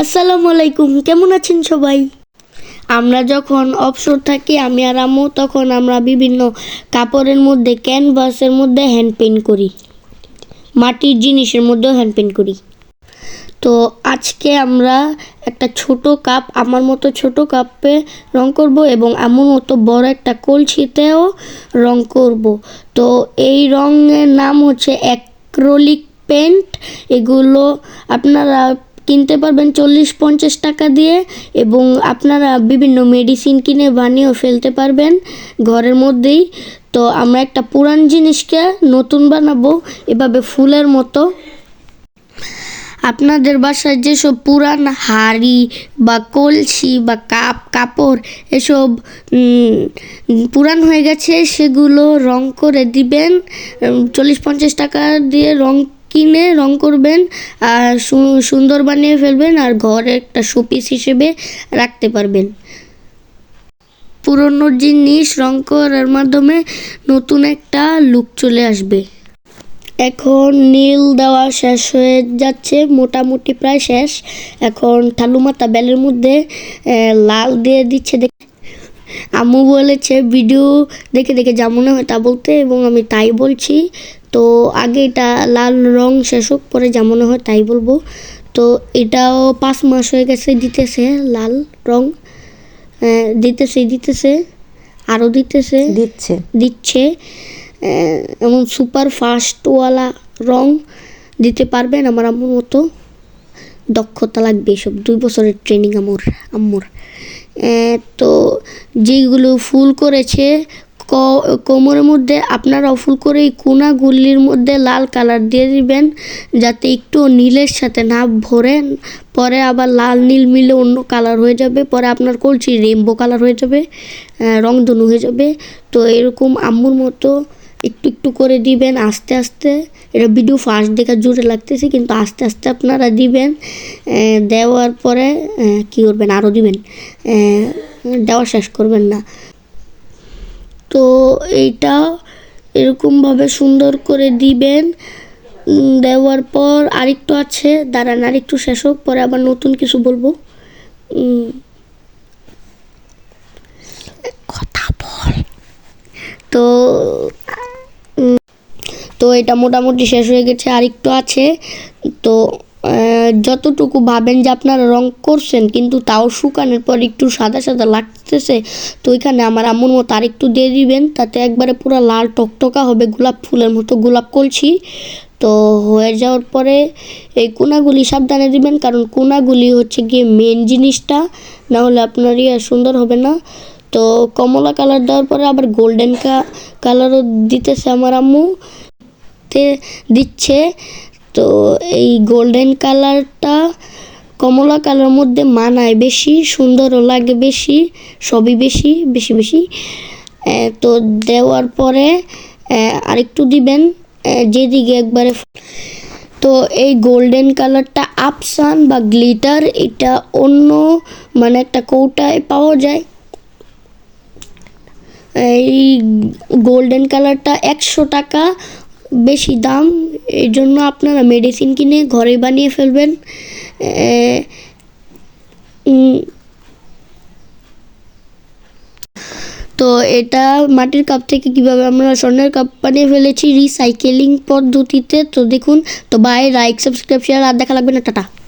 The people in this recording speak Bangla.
আসসালামু আলাইকুম, কেমন আছেন সবাই? আমরা যখন অবসর থাকি, আমি আর আম্মু, তখন আমরা বিভিন্ন কাপড়ের মধ্যে ক্যানভাসের মধ্যে হ্যান্ড পেন্ট করি। মাটির জিনিসের মধ্যেও হ্যান্ড পেন্ট করি। তো আজকে আমরা একটা ছোট কাপ, আমার মতো ছোট কাপে রং করব এবং আমার মতো বড় একটা কলসিতেও রং করব। তো এই রঙের নাম হচ্ছে অ্যাক্রোলিক পেন্ট এগুলো আপনারা কিনতে পারবেন চল্লিশ, পঞ্চাশ টাকা দিয়ে এবং আপনারা বিভিন্ন মেডিসিন কিনে বানিয়েও ফেলতে পারবেন ঘরের মধ্যেই। তো আমরা একটা পুরান জিনিসকে নতুন বানাবো এভাবে ফুলের মতো। আপনাদের বাসায় যেসব পুরান হাড়ি বা কলসি বা কাপ, কাপড় এসব পুরান হয়ে গেছে, সেগুলো রং করে দিবেন। চল্লিশ, পঞ্চাশ টাকা দিয়ে রং কিনে রং করবেন আর সুন্দর বানিয়ে ফেলবেন আর ঘরে একটা শোপিস হিসেবে রাখতে পারবেন। পুরনো জিনিস রং করার মাধ্যমে নতুন একটা লুক চলে আসবে। এখন নীল দেওয়া শেষ হয়ে যাচ্ছে, মোটামুটি প্রায় শেষ। এখন ঠালুমাতা বেলের মধ্যে লাল দিয়ে দিচ্ছে দেখ আম্মু বলেছে ভিডিও দেখে দেখে যা মনে হয় তা বলতে এবং আমি তাই বলছি। তো আগে এটা লাল রং শেষ হোক পরে যা মনে হয় তাই বলব। তো এটাও পাঁচ মাস হয়ে গেছে দিতেছে লাল রং। দিতেছে দিতেছে আরও দিতেছে। দিচ্ছে। দিচ্ছে। এমন সুপার ফাস্টওয়ালা রং দিতে পারবেন আমার আম্মুর মতো। দক্ষতা লাগবে এসব। দুই বছরের ট্রেনিং আমুর আম্মুর। তো যেগুলো ফুল করেছে কোমরের মধ্যে আপনারা ফুল করে এই কোনাগুলির মধ্যে লাল কালার দিয়ে দিবেন, যাতে একটু নীলের সাথে না ভরেন পরে আবার লাল নীল মিলে অন্য কালার হয়ে যাবে, পরে আপনার কলছি রেমবো কালার হয়ে যাবে রংধনু হয়ে যাবে। তো এরকম আম্মুর মতো একটু একটু করে দিবেন, আস্তে আস্তে। এটা ভিডিও ফার্স্ট দেখা জোরে লাগতেছে, কিন্তু আস্তে আস্তে আপনারা দিবেন দেওয়ার পরে কী করবেন আরও দিবেন। দেওয়া শেষ করবেন না। তো এইটা এরকমভাবে সুন্দর করে দিবেন দেওয়ার পর আরেকটু আছে, দাঁড়ান, আরেকটু শেষ হোক, পরে আবার নতুন কিছু বলব। কথা বল। তো তো এটা মোটামুটি শেষ হয়ে গেছে, আর একটু আছে। তো যতটুকু ভাবেন যে আপনারা রং করছেন, কিন্তু তাও শুকানোর পর একটু সাদা সাদা লাগতেছে, তো ওইখানে আমার আম্মুর মতো আরেকটু দিয়ে দিবেন, তাতে একবারে পুরো লাল টকটকা হবে, গোলাপ ফুলের মতো গোলাপ কলছি। তো হয়ে যাওয়ার পরে এই কোনাগুলি সাবধানে দিবেন, কারণ কোনাগুলি হচ্ছে গিয়ে মেন জিনিসটা না হলে আপনার ইয়ে সুন্দর হবে না। তো কমলা কালার দেওয়ার পরে আবার গোল্ডেন কালারও দিতেছে আমার আম্মু। তে দিচ্ছে। তো এই গোল্ডেন কালারটা কমলা কালার মধ্যে মানায় বেশি, সুন্দরও লাগে বেশি, সবই বেশি বেশি বেশি। তো দেওয়ার পরে আরেকটু দিবেন যেদিকে একবারে তো এই গোল্ডেন কালারটা আপসান বা গ্লিটার এটা অন্য মানে একটা কৌটায় পাওয়া যায়। এই গোল্ডেন কালারটা একশো টাকা বেশি দাম এই জন্য আপনারা মেডিসিন কিনে ঘরে বানিয়ে ফেলবেন। তো এটা মাটির কাপ থেকে কীভাবে আমরা স্বর্ণের কাপ বানিয়ে ফেলেছি রিসাইকেলিং পদ্ধতিতে। তো দেখুন, তো বাই লাইক সাবস্ক্রাইব শেয়ার আর দেখা লাগবে না, টাটা।